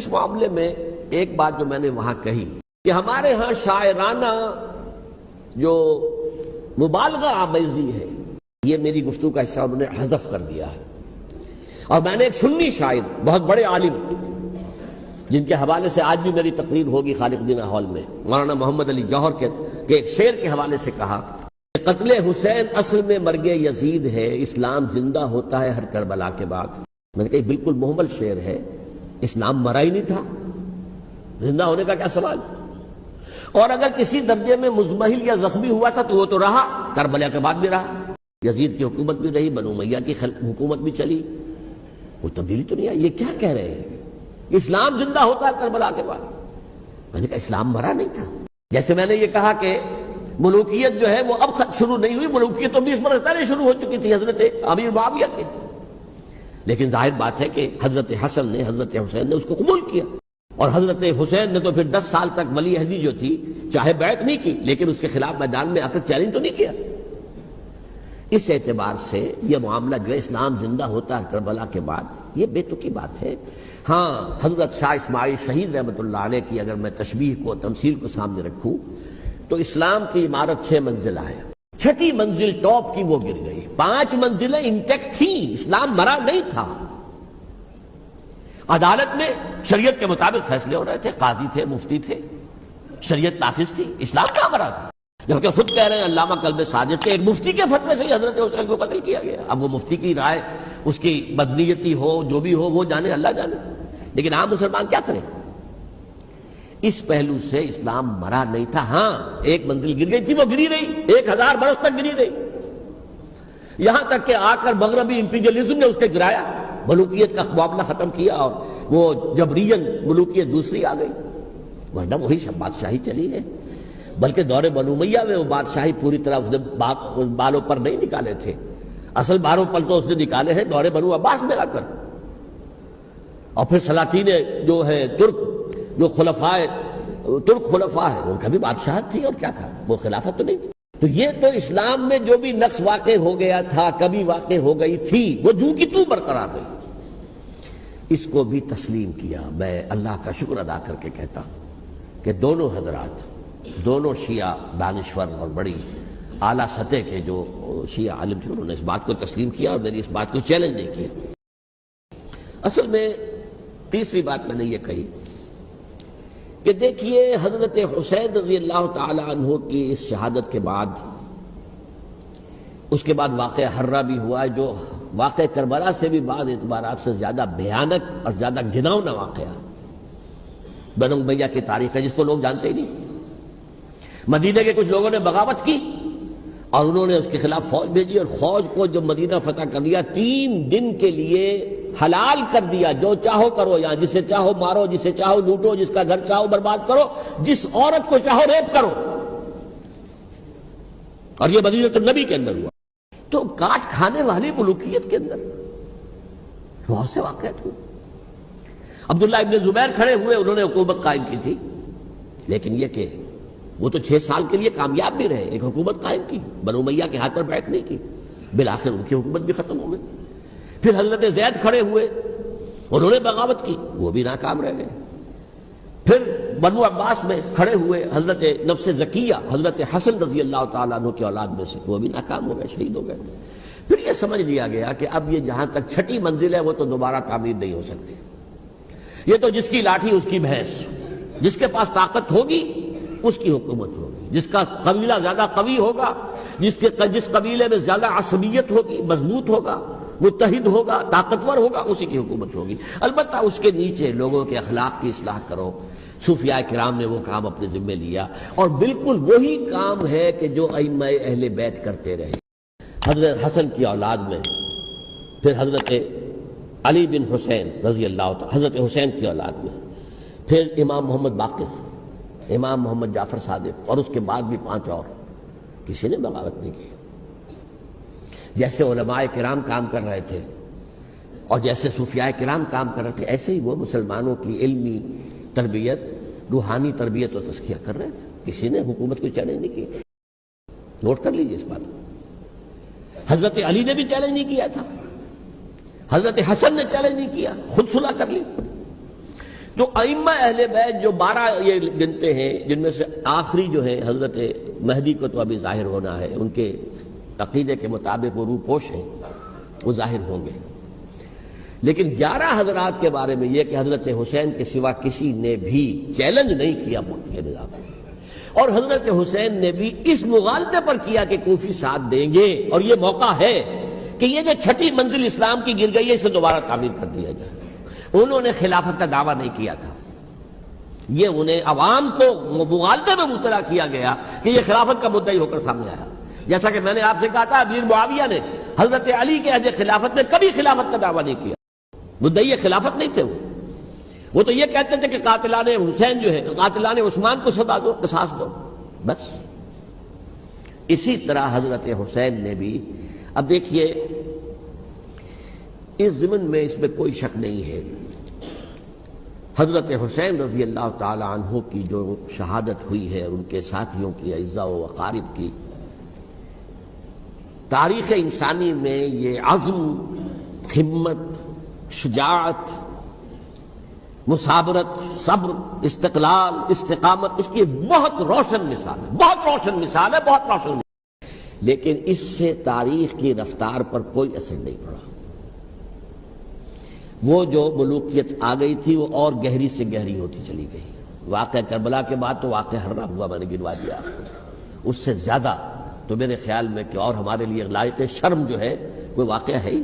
इस मामले में एक बात जो मैंने वहाँ कही कि हमारे यहाँ शायराना जो मुबालगा आमेजी है ये मेरी गुफ्तु का हिस्सा उन्होंने हजफ कर दिया है। और मैंने एक सुन्नी शायर बहुत बड़े आलिम जिनके हवाले से आज भी मेरी तकरीर होगी खालिद दीना हॉल में। मौलाना मोहम्मद अली जौहर के, के एक शेर के हवाले से कहा कत्ल हुसैन असल में मरगे यजीद है इस्लाम ज़िंदा होता है हर करबला के बाद। मैंने कहा बिल्कुल मोहम्मद शेर है। इस्लाम मरा ही नहीं था। ज़िंदा होने का क्या सवाल? और अगर किसी दर्जे में मुजमहिल या जख्मी हुआ था तो वो तो रहा, करबला के बाद भी रहा। यजीद की हुकूमत भी रही, बनु मैया की हुकूमत भी चली। कोई तब्दीली तो नहीं आई? ये क्या कह रहे हैं? इस्लाम ज़िंदा होता है करबला के बाद। मैंने कहा, इस्लाम मरा नहीं था। जैसे मैंने ये कहा कि मलूकियत जो है वो अब शुरू नहीं हुई। मलूकियत तो बीस बरस पहले शुरू हो चुकी थी हज़रत अमीर माविया के। लेकिन ज़ाहिर बात है कि हज़रत हसन ने, हज़रत हुसैन ने उसको कबूल किया। और हज़रत हुसैन ने तो फिर दस साल तक वली अहदी जो थी, चाहे बैत नहीं की, लेकिन उसके खिलाफ मैदान में आकर चैलेंज तो नहीं किया। इस एतबार से यह मामला जो इस्लाम ज़िंदा होता है करबला के बाद। ये बेतुकी बात है। हाँ हज़रत शाह इस्माइल शहीद रहमत की अगर मैं तशबीह को, तमसील को सामने रखूँ तो इस्लाम की इमारत छह मंजिला है छठी मंजिल टॉप की वो गिर गई। पाँच मंजिलें इंटेक्ट थी, इस्लाम मरा नहीं था। अदालत में शरीयत के मुताबिक फैसले हो रहे थे, काजी थे, मुफ्ती थे, शरीयत नाफिज थी, इस्लाम कहाँ मरा था? जबकि खुद कह रहे हैं, अल्लामा कल्ब साजिद के एक मुफ्ती के फतवे से ही हज़रत हुसैन को कत्ल किया गया। अब वो मुफ्ती की राय, उसकी बदनीयती हो, जो भी हो, वो जाने, अल्लाह जाने। लेकिन आम मुसलमान क्या करें? इस पहलू से इस्लाम मरा नहीं था। हाँ, एक मंजिल गिर गई थी, वो गिरी रही एक हज़ार बरस तक गिरी रही यहाँ तक कि आकर मगरबी इंपीरियलिज्म ने उसके गिराया। मलूकियत का मामला खत्म किया और वो जबरियन मलूकियत दूसरी आ गई। वरना वही सब बादशाही चली है बल्कि दौरे बनुमैया में वो बादशाही पूरी तरह उसने बालों पर नहीं निकाले थे। असल बारों पर तो उसने निकाले हैं दौरे बनु अब्बास में आकर। और फिर सलातीन जो है तुर्क, जो खुलफाए, तुर्क खुलफा है, उनका भी बादशाह थी और क्या था? वो खिलाफत तो नहीं थी। तो ये तो इस्लाम में जो भी नक्स वाक़ हो गया था, कभी वाक़ हो गई थी, वो जू की तू बरकरार रही। इसको भी तस्लीम किया। मैं अल्लाह का शुक्र अदा करके कहता हूँ कि दोनों हजरात, दोनों शिया दानश्वर और बड़ी आला सतह के जो शिया आलिम थे, उन्होंने इस बात को तस्लीम किया और मेरी इस बात को चैलेंज नहीं किया। असल में तीसरी बात मैंने ये कही कि देखिए हज़रत हुसैन रज़ी अल्लाह तहों की इस शहादत के बाद, उसके बाद वाक़ हर्रा भी हुआ जो वाक़ करबला से भी बाद एतबार से ज़्यादा भयानक और ज़्यादा घिनौना वाक़ बनु भैया की तारीख है जिसको लोग जानते ही नहीं। मदीने के कुछ लोगों ने बगावत की और उन्होंने उसके खिलाफ फौज भेजी और फौज को जब मदीना फतह कर दिया, तीन दिन के लिए हलाल कर दिया, जो चाहो करो यहाँ जिसे चाहो मारो, जिसे चाहो लूटो, जिसका घर चाहो बर्बाद करो, जिस औरत को चाहो रेप करो। और यह मदीना तो नबी के अंदर हुआ। तो काट खाने वाली मलुकियत के अंदर। बहुत से वाकत हुए अब्दुल्ला इब्ने जुबैर खड़े हुए, उन्होंने हुकूमत कायम की थी। लेकिन यह कि वो तो छह साल के लिए कामयाब भी रहे, एक हुकूमत कायम की, बनो मैया के हाथ पर बैठ नहीं की। बिल आखिर उनकी हुकूमत भी खत्म हो गई। फिर हज़रत जैद खड़े हुए, उन्होंने बगावत की, वो भी नाकाम रह गए। फिर बनु अब्बास में खड़े हुए हज़रत नफ्स जकिया, हज़रत हसन रज़ी अल्लाह तु की औलाद में से, वो भी नाकाम हो गए, शहीद हो गए। फिर यह समझ लिया गया कि अब ये जहाँ तक छठी मंजिल है, वो तो दोबारा तामीर नहीं हो सकती। ये तो जिसकी लाठी, उसकी भैंस, जिसके पास ताकत होगी, उसकी हुकूमत होगी। जिसका कबीला ज़्यादा कवि होगा, जिसके जिस कबीले में ज़्यादा असबियत होगी, मज़बूत होगा मुतहिद होगा, ताकतवर होगा, उसी की हुकूमत होगी। अलबत् उसके नीचे लोगों के अखलाक की असलाह करो। सूफिया कराम ने वो काम अपने जिम्मे लिया। और बिल्कुल वही काम है कि जो अम अहल बैत करते रहे। हज़रत हसन की औलाद में, फिर हज़रत अली बिन हुसैन रज़ी अल्लाह हज़रत हुसैन की औलाद में, फिर इमाम मोहम्मद बाकिर, इमाम मोहम्मद जाफ़र सादिक, और उसके बाद भी पाँच और। किसी ने बगावत नहीं की। जैसे ओलमाए किराम काम कर रहे थे और जैसे सूफिया किराम काम कर रहे थे, ऐसे ही वो मुसलमानों की इल्मी तरबियत, रूहानी तरबियत और तस्किया कर रहे थे। किसी ने हुकूमत को चैलेंज नहीं किया। नोट कर लीजिए इस बात को। हज़रत अली ने भी चैलेंज नहीं किया था। हज़रत हसन ने चैलेंज नहीं किया। खुद सुलह कर ली। तो अइम्मा अहले बैत जो बारह ये गिनते हैं, जिनमें से आखिरी जो है हज़रत महदी को तो अभी ज़ाहिर होना है, उनके अकीदे के मुताबिक वो रूपोश हैं, वो ज़ाहिर होंगे। लेकिन ग्यारह हजरात के बारे में यह कि हज़रत हुसैन के सिवा किसी ने भी चैलेंज नहीं किया मुल्क के निज़ाम और हज़रत हुसैन ने भी इस मुगालते पर किया कि कोफी साथ देंगे। और यह मौका है कि ये जो छठी मंजिल इस्लाम की गिर गई है, इसे दोबारा तामीर कर दिया जाए। उन्होंने खिलाफत का दावा नहीं किया था। ये उन्हें अवाम को मुगालते में मुतला किया गया कि यह खिलाफत का मुद्दा ही होकर सामने आया। जैसा कि मैंने आपसे कहा था, अमीर मुआविया ने हज़रत अली के अजय खिलाफत में कभी खिलाफत का दावा नहीं किया। मुद्दई खिलाफत नहीं थे वो। वो तो ये कहते थे कि कातिलान हुसैन जो है, कातिलान उस्मान को सदा दो कसास दो। बस। इसी तरह हज़रत हुसैन ने भी, अब देखिए, इस जमन में इसमें कोई शक नहीं है। हज़रत हुसैन रज़ी अल्लाह तहों की जो शहादत हुई है, उनके साथियों की अज्जा वकारिब की तारीख इंसानी में ये आज़म, हिम्मत, शुजात, मुसाबरत, सब्र, इस्तकलाल, इस्तकामत, इसकी बहुत रोशन मिसाल है। बहुत रोशन मिसाल है, बहुत रोशन मिसाल लेकिन इससे तारीख की रफ्तार पर कोई असर नहीं पड़ा। वो जो मलूकियत आ गई थी, वो और गहरी से गहरी होती चली गई। वाक़ करबला के बाद तो वाक़ हर्रा हुआ, मैंने गिनवा दिया उससे ज़्यादा तो मेरे ख्याल में कि और हमारे लिए लायक शर्म जो है, कोई वाक़ है ही